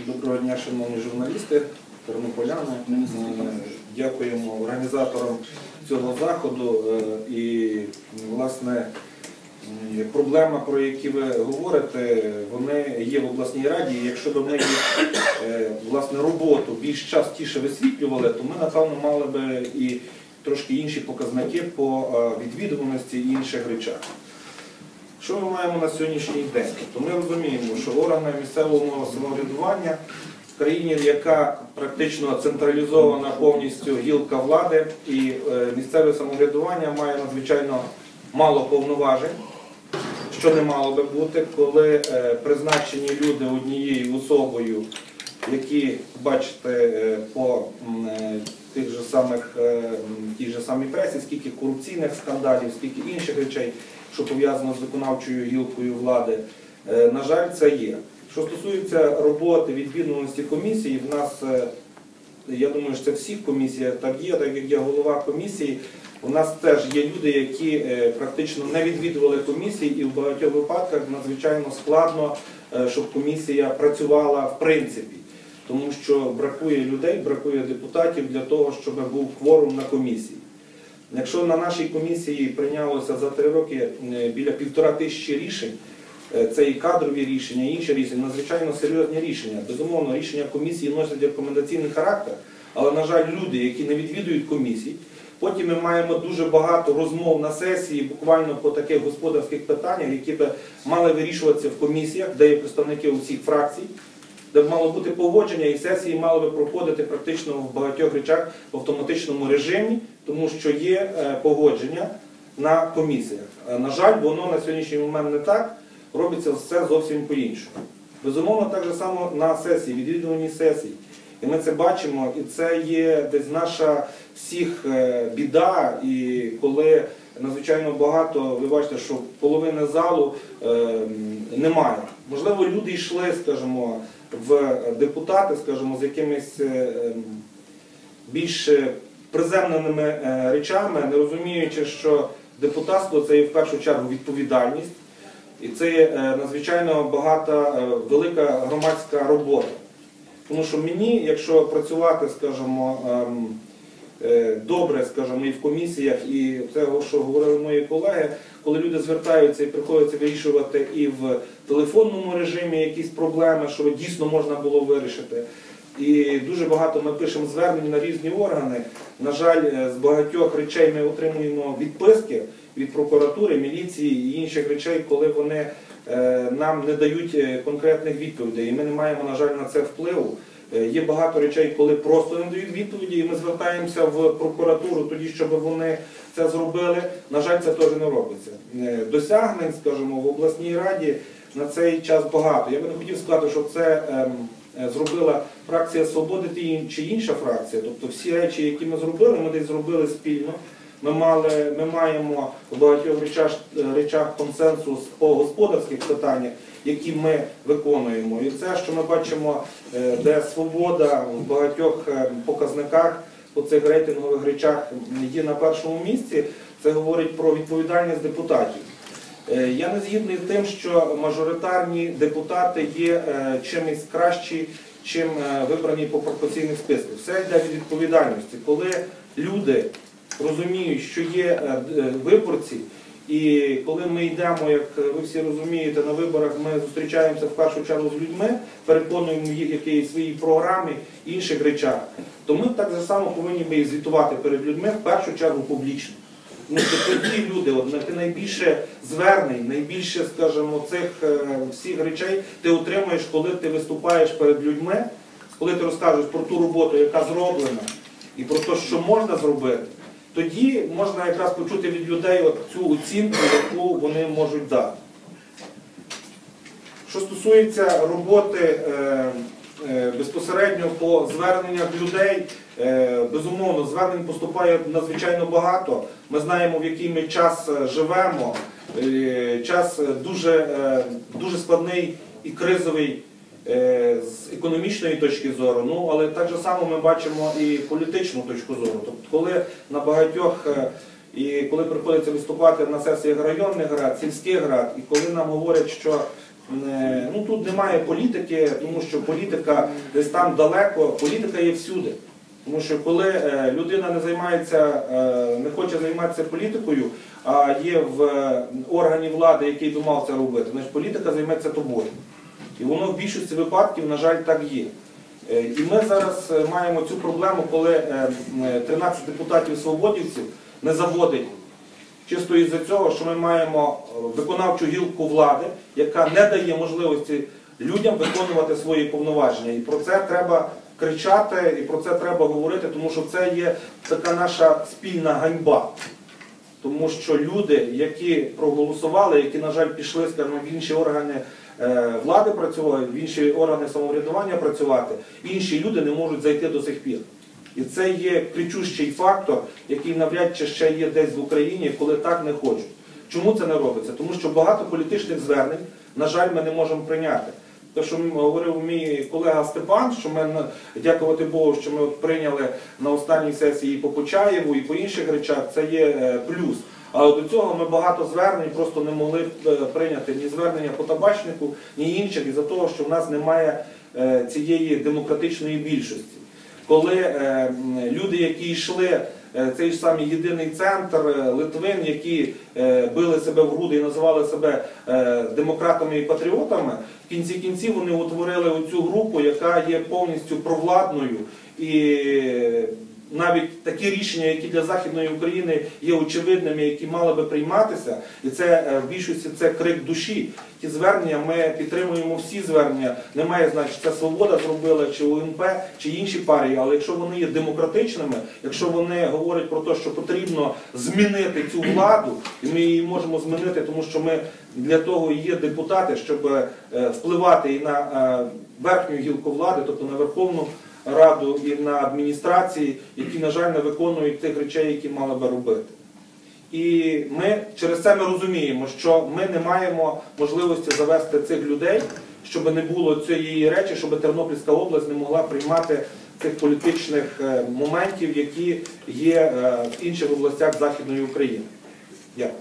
Доброго дня, шановні журналісти, тернополяни. Е, Дякуємо організаторам цього заходу. Е, І, власне, проблема, про які ви говорите, вони є в обласній раді. Якщо б ми їх, власне, роботу більш частіше висвітлювали, то ми, напевно, мали би і трошки інші показники по е, відвідуваності і інших речах. Що ми маємо на сьогоднішній день? Тобто ми розуміємо, що органи місцевого самоврядування в країні, яка практично централізована повністю гілка влади, і е, місцеве самоврядування має надзвичайно мало повноважень, що не мало би бути, коли е, призначені люди однією особою, які бачите е, по тих же самих е, тій же самій пресі, скільки корупційних скандалів, скільки інших речей, що пов'язано з виконавчою гілкою влади. Е, На жаль, це є. Що стосується роботи відвідуваності комісії, в нас, е, я думаю, що це всіх комісіях так є, так як я голова комісії, у нас теж є люди, які практично не відвідували комісії, і в багатьох випадках надзвичайно складно, щоб комісія працювала в принципі. Тому що бракує людей, бракує депутатів для того, щоб був кворум на комісії. Якщо на нашій комісії прийнялося за три роки е, біля півтора тисячі рішень, е, це і кадрові рішення, і інші рішення, надзвичайно серйозні рішення. Безумовно, рішення комісії носять рекомендаційний характер, але, на жаль, люди, які не відвідують комісії, потім ми маємо дуже багато розмов на сесії, буквально по таких господарських питаннях, які би мали вирішуватися в комісіях, де є представники усіх фракцій де б мало бути погодження, і сесії мали би проходити практично в багатьох речах в автоматичному режимі, тому що є е, погодження на комісіях. Е, На жаль, воно на сьогоднішній момент не так, робиться все зовсім по-іншому. Безумовно, так же само на сесії, відвідуванні сесій. І ми це бачимо, і це є десь наша всіх е, біда, і коли надзвичайно багато, ви бачите, що половини залу е, немає. Можливо, люди йшли, скажімо, в депутати, скажімо, з якимись е, ем, більш приземленими е, речами, не розуміючи, що депутатство це є в першу чергу відповідальність, і це е, надзвичайно багата, велика громадська робота. Тому що мені, якщо працювати, скажімо, ем, добре, скажімо, і в комісіях, і це, що говорили мої колеги, коли люди звертаються і приходиться вирішувати і в телефонному режимі якісь проблеми, що дійсно можна було вирішити. І дуже багато ми пишемо звернень на різні органи. На жаль, е, з багатьох речей ми отримуємо відписки від прокуратури, міліції і інших речей, коли вони е, нам не дають е, конкретних відповідей. І ми не маємо, на жаль, на це впливу. Е, Є багато речей, коли просто не дають відповіді, і ми звертаємося в прокуратуру тоді, щоб вони це зробили. На жаль, це теж не робиться. Е, Досягнень, скажімо, в обласній раді на цей час багато. Я би не хотів сказати, що це ем, е, зробила фракція Свободи чи інша фракція. Тобто всі речі, які ми зробили, ми десь зробили спільно. Ми, мали, ми маємо в багатьох речах, речах консенсус по господарських питаннях, які ми виконуємо. І це, що ми бачимо, е, де свобода в багатьох е, показниках по цих рейтингових речах є на першому місці, це говорить про відповідальність депутатів. Е, Я не згідний з тим, що мажоритарні депутати є чимось кращі, чим вибрані по пропорційних списках. Все йде від відповідальності. Коли люди розуміють, що є е, е, виборці, і коли ми йдемо, як ви всі розумієте, на виборах ми зустрічаємося в першу чергу з людьми, переконуємо їх в якійсь своїй програмі, інших речах, то ми так само повинні би звітувати перед людьми в першу чергу публічно. Тому що тоді люди, от ти найбільше звернень, найбільше, скажімо, цих е, всіх речей ти отримуєш, коли ти виступаєш перед людьми, коли ти розкажеш про ту роботу, яка зроблена, і про те, що можна зробити, тоді можна якраз почути від людей цю оцінку, яку вони можуть дати. Що стосується роботи е, е, безпосередньо по зверненнях людей, е, безумовно, звернень поступає надзвичайно багато. Ми знаємо, в який ми час живемо. Час дуже, дуже складний і кризовий з економічної точки зору, ну але так же само ми бачимо і політичну точку зору. Тобто, коли на багатьох е, і коли приходиться виступати на сесіях районних рад, сільських рад, і коли нам говорять, що е, ну тут немає політики, тому що політика десь там далеко, політика є всюди. Тому що коли е, людина не займається, е, не хоче займатися політикою, а є в е, органі влади, який би мав це робити, значить політика займеться тобою. І воно в більшості випадків, на жаль, так є. Е, І ми зараз е, маємо цю проблему, коли е, е, 13 депутатів свободівців не заводить чисто із-за цього, що ми маємо е, виконавчу гілку влади, яка не дає можливості людям виконувати свої повноваження. І про це треба кричати, і про це треба говорити, тому що це є така наша спільна ганьба. Тому що люди, які проголосували, які, на жаль, пішли, скажімо, в інші органи е, влади працювати, в інші органи самоврядування працювати, інші люди не можуть зайти до сих пір. І це є кричущий фактор, який навряд чи ще є десь в Україні, коли так не хочуть. Чому це не робиться? Тому що багато політичних звернень, на жаль, ми не можемо прийняти. Те, що говорив мій колега Степан, що ми дякувати Богу, що ми прийняли на останній сесії і по Почаєву, і по інших речах, це є е, плюс. Але до цього ми багато звернень просто не могли е, прийняти ні звернення по табачнику, ні інших, із-за того, що в нас немає е, цієї демократичної більшості. Коли е, люди, які йшли, цей ж самий єдиний центр Литвин, які били себе в груди і називали себе демократами і патріотами, в кінці кінців вони утворили оцю групу, яка є повністю провладною і навіть такі рішення, які для Західної України є очевидними, які мали би прийматися, і це е, в більшості це крик душі. Ті звернення ми підтримуємо всі звернення. Немає значить, це свобода зробила, чи УНП, чи інші партії. Але якщо вони є демократичними, якщо вони говорять про те, що потрібно змінити цю владу, і ми її можемо змінити, тому що ми для того є депутати, щоб е, впливати і на е, верхню гілку влади, тобто на Верховну Раду і на адміністрації, які, на жаль, не виконують тих речей, які мали би робити. І ми через це ми розуміємо, що ми не маємо можливості завести цих людей, щоб не було цієї речі, щоб Тернопільська область не могла приймати цих політичних е, моментів, які є е, в інших областях Західної України. Дякую.